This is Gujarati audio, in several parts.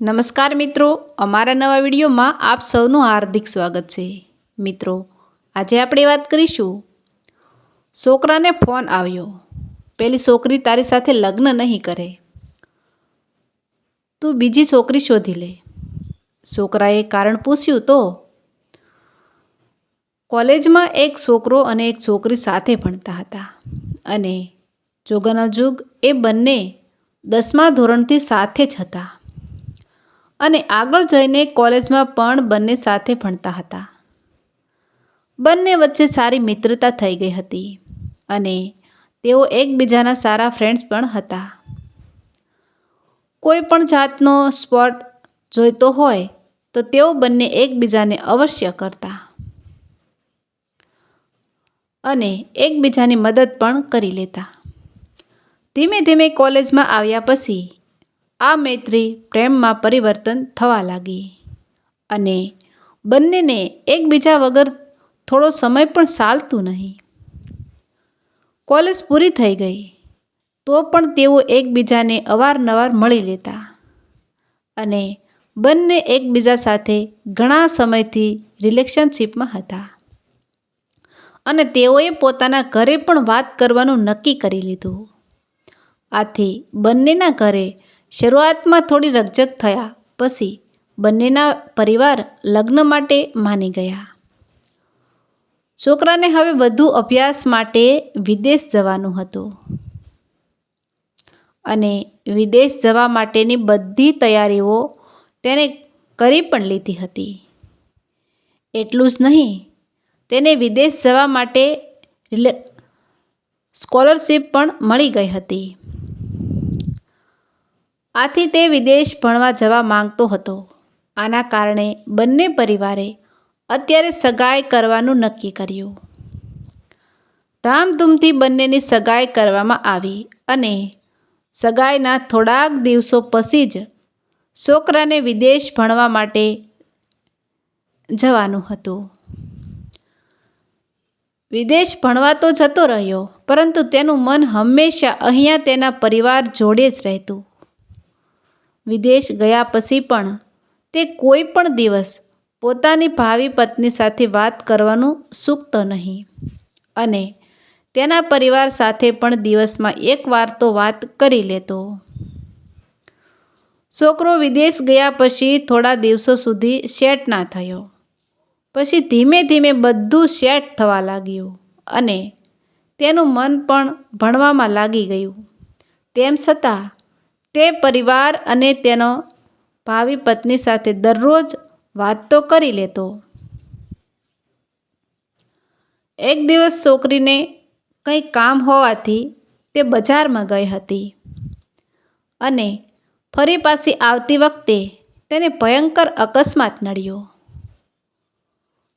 નમસ્કાર મિત્રો, અમારા નવા વિડીયોમાં આપ સૌનું હાર્દિક સ્વાગત છે. મિત્રો, આજે આપણે વાત કરીશું. છોકરાને ફોન આવ્યો. પેલી છોકરી તારી સાથે લગ્ન નહીં કરે. તું બીજી છોકરી શોધી લે. છોકરાએ કારણ પૂછ્યું તો? કોલેજમાં એક છોકરો અને એક છોકરી સાથે ભણતા હતા. અને જોગાના જુગ એ બંને દસમા ધોરણથી સાથે જ હતા. અને આગળ જઈને કોલેજમાં પણ બંને સાથે ભણતા હતા. બંને વચ્ચે સારી મિત્રતા થઈ ગઈ હતી અને તેઓ એકબીજાના સારા ફ્રેન્ડ્સ પણ હતા. કોઈ પણ જાતનો સ્પોટ જોઈતો હોય તો તેઓ બંને એકબીજાને અવશ્ય કરતા અને એકબીજાની મદદ પણ કરી લેતા. ધીમે ધીમે કોલેજમાં આવ્યા પછી આ મૈત્રી પ્રેમમાં પરિવર્તન થવા લાગી. અને બંનેને એકબીજા વગર થોડો સમય પણ ચાલતું નહીં. કોલેજ પૂરી થઈ ગઈ, તો પણ તેઓ એકબીજાને અવારનવાર મળી લેતા. અને બંને એકબીજા સાથે ઘણા સમયથી રિલેશનશીપમાં હતા. અને તેઓએ પોતાના ઘરે પણ વાત કરવાનું નક્કી કરી લીધું. આથી બંનેના ઘરે શરૂઆતમાં થોડી રકઝક થયા, પછી બંનેના પરિવાર લગ્ન માટે માની ગયા. છોકરાને હવે વધુ અભ્યાસ માટે વિદેશ જવાનું હતું. અને વિદેશ જવા માટેની બધી તૈયારીઓ તેને કરી પણ લીધી હતી. એટલું જ નહીં, તેને વિદેશ જવા માટે સ્કોલરશીપ પણ મળી ગઈ હતી. આથી તે વિદેશ ભણવા જવા માંગતો હતો. આના કારણે બંને પરિવારે અત્યારે સગાઈ કરવાનું નક્કી કર્યું. ધામધૂમથી બંનેની સગાઈ કરવામાં આવી અને સગાઈના થોડાક દિવસો પછી જ છોકરાને વિદેશ ભણવા માટે જવાનું હતું. વિદેશ ભણવા તો જતો રહ્યો, પરંતુ તેનું મન હંમેશા અહીંયા તેના પરિવાર જોડે જ રહેતું. વિદેશ ગયા પછી પણ તે કોઈ પણ દિવસ પોતાની ભાવિ પત્ની સાથે વાત કરવાનું સૂકતો નહીં. અને તેના પરિવાર સાથે પણ દિવસમાં એકવાર તો વાત કરી લેતો. છોકરો વિદેશ ગયા પછી થોડા દિવસો સુધી સેટ ના થયો. પછી ધીમે ધીમે બધું સેટ થવા લાગ્યું અને તેનું મન પણ ભણવામાં લાગી ગયું. તેમ છતાં તે પરિવાર અને તેનો ભાવિ પત્ની સાથે દરરોજ વાત તો કરી લેતો. એક દિવસ છોકરીને કંઈ કામ હોવાથી તે બજારમાં ગઈ હતી અને ફરી પાછી આવતી વખતે તેને ભયંકર અકસ્માત નડ્યો.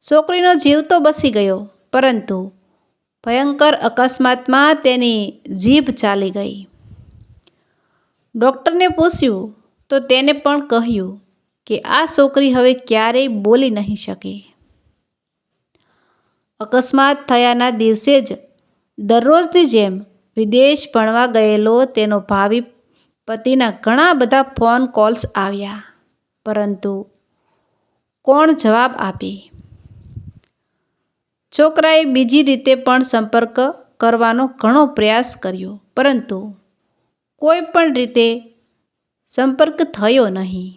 છોકરીનો જીવ તો બસી ગયો, પરંતુ ભયંકર અકસ્માતમાં તેની જીભ ચાલી ગઈ. ડૉક્ટરને પૂછ્યું તો તેને પણ કહ્યું કે આ છોકરી હવે ક્યારેય બોલી નહીં શકે. અકસ્માત થયાના દિવસે જ દરરોજની જેમ વિદેશ ભણવા ગયેલો તેનો ભાવિ પતિના ઘણા બધા ફોન કોલ્સ આવ્યા, પરંતુ કોણ જવાબ આપે? છોકરાએ બીજી રીતે પણ સંપર્ક કરવાનો ઘણો પ્રયાસ કર્યો, પરંતુ કોઈ પણ રીતે સંપર્ક થયો નહીં.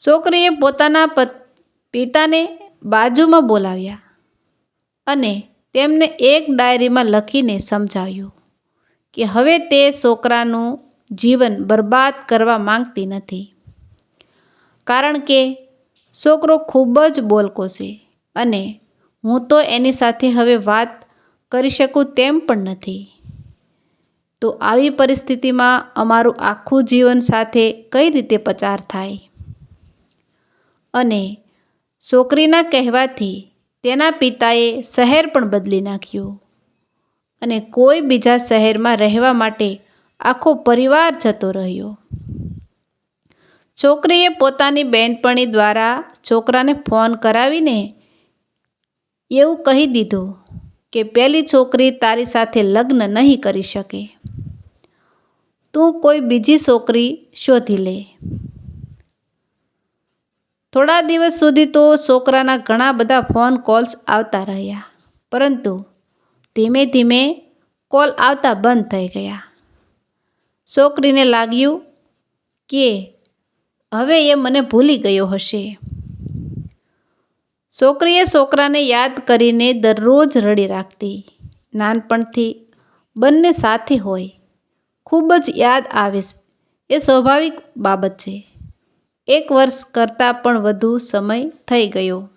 છોકરીએ પોતાના પિતાને બાજુમાં બોલાવ્યા અને તેમને એક ડાયરીમાં લખીને સમજાવ્યું કે હવે તે છોકરાનું જીવન બરબાદ કરવા માંગતી નથી. કારણ કે છોકરો ખૂબ જ બોલકો છે અને હું તો એની સાથે હવે વાત કરી શકું તેમ પણ નથી. તો આવી પરિસ્થિતિમાં અમારું આખું જીવન સાથે કઈ રીતે પચાર થાય? અને છોકરીના કહેવાથી તેના પિતાએ શહેર પણ બદલી નાખ્યું. અને કોઈ બીજા શહેરમાં રહેવા માટે આખો પરિવાર જતો રહ્યો. છોકરીએ પોતાની બહેનપણી દ્વારા છોકરાને ફોન કરાવીને એવું કહી દીધું કે, પેલી છોકરી તારી સાથે લગ્ન નહીં કરી શકે. તું કોઈ બીજી છોકરી શોધી લે. થોડા દિવસ સુધી તો છોકરાના ઘણા બધા ફોન કોલ્સ આવતા રહ્યા, પરંતુ ધીમે ધીમે કોલ આવતા બંધ થઈ ગયા. છોકરીને લાગ્યું કે હવે એ મને ભૂલી ગયો હશે. છોકરીએ છોકરાને યાદ કરીને દરરોજ રડી રાખતી. નાનપણથી બંને સાથે હોય. ખૂબ જ યાદ આવે એ સ્વાભાવિક બાબત છે. એક વર્ષ કરતાં પણ વધુ સમય થઈ ગયો.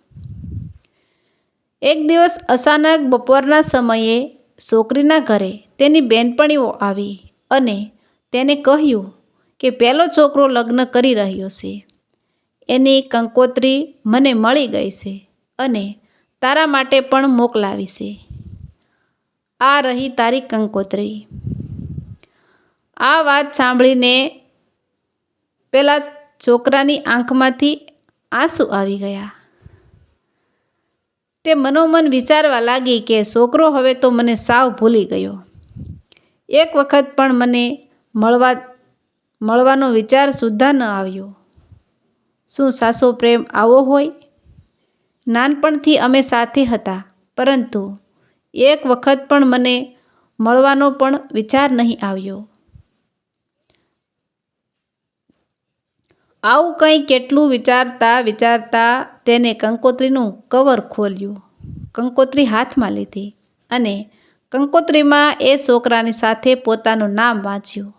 એક દિવસ અચાનક બપોરના સમયે છોકરીના ઘરે તેની બહેનપણીઓ આવી અને તેને કહ્યું કે પહેલો છોકરો લગ્ન કરી રહ્યો છે. એની કંકોત્રી મને મળી ગઈ છે અને તારા માટે પણ મોકલાવી છે. આ રહી તારી કંકોત્રી. આ વાત સાંભળીને પેલા છોકરાની આંખમાંથી આંસુ આવી ગયા. તે મનોમન વિચારવા લાગી કે છોકરો, હવે તો મને સાવ ભૂલી ગયો. એક વખત પણ મને મળવા, મળવાનો વિચાર સુદ્ધા ન આવ્યો. શું સાસો પ્રેમ આવો હોય? નાનપણથી અમે સાથે હતા, પરંતુ એક વખત પણ મને મળવાનો પણ વિચાર નહીં આવ્યો. આવું કંઈ કેટલું વિચારતા વિચારતા તેને કંકોત્રીનું કવર ખોલ્યું. કંકોત્રી હાથમાં લીધી અને કંકોત્રીમાં એ છોકરાની સાથે પોતાનું નામ વાંચ્યું.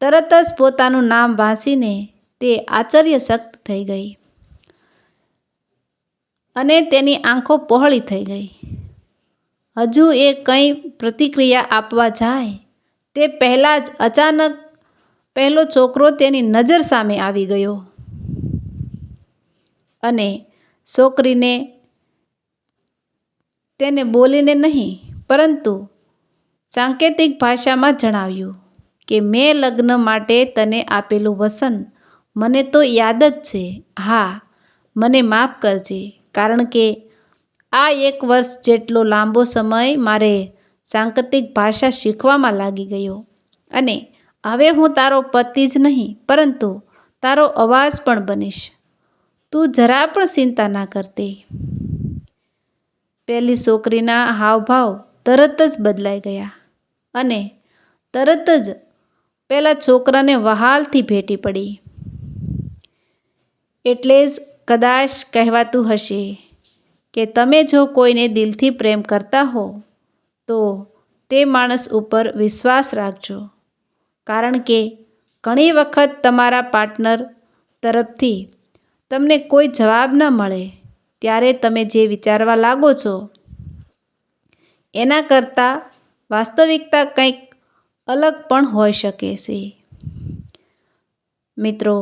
તરત જ પોતાનું નામ વાંચીને તે આશ્ચર્યશક્ત થઈ ગઈ અને તેની આંખો પહોળી થઈ ગઈ. હજુ એ કંઈ પ્રતિક્રિયા આપવા જાય તે પહેલાં જ અચાનક પહેલો છોકરો તેની નજર સામે આવી ગયો અને છોકરીને તેને બોલીને નહીં, પરંતુ સાંકેતિક ભાષામાં જણાવ્યું કે, મેં લગ્ન માટે તને આપેલું વસન મને તો યાદ જ છે. હા, મને માફ કરજે, કારણ કે આ એક વર્ષ જેટલો લાંબો સમય મારે સાંકેતિક ભાષા શીખવામાં લાગી ગયો અને હવે હું તારો પતિ જ નહીં, પરંતુ તારો અવાજ પણ બનીશ. તું જરા પણ ચિંતા ના કરતી. પેલી છોકરીના હાવભાવ તરત જ બદલાઈ ગયા અને તરત જ પેલા છોકરાને વહાલથી ભેટી પડી. એટલે જ કદાચ કહેવાતું હશે કે તમે જો કોઈને દિલથી પ્રેમ કરતા હો, તો તે માણસ ઉપર વિશ્વાસ રાખજો. કારણ કે ઘણી વખત તમારા પાર્ટનર તરફથી તમને કોઈ જવાબ ન મળે, ત્યારે તમે જે વિચારવા લાગો છો એના કરતાં વાસ્તવિકતા કંઈક અલગ પણ હોઈ શકે છે. મિત્રો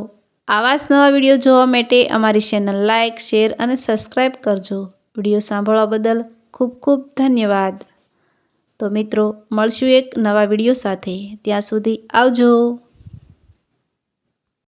આવા જ નવા વીડિયો જોવા માટે અમારી ચેનલ લાઇક શેર અને સબસ્ક્રાઈબ કરજો. વીડિયો સાંભળવા બદલ ખૂબ ખૂબ ધન્યવાદ. તો મિત્રો મળશું એક નવા વીડિયો સાથે. ત્યાં સુધી આવજો.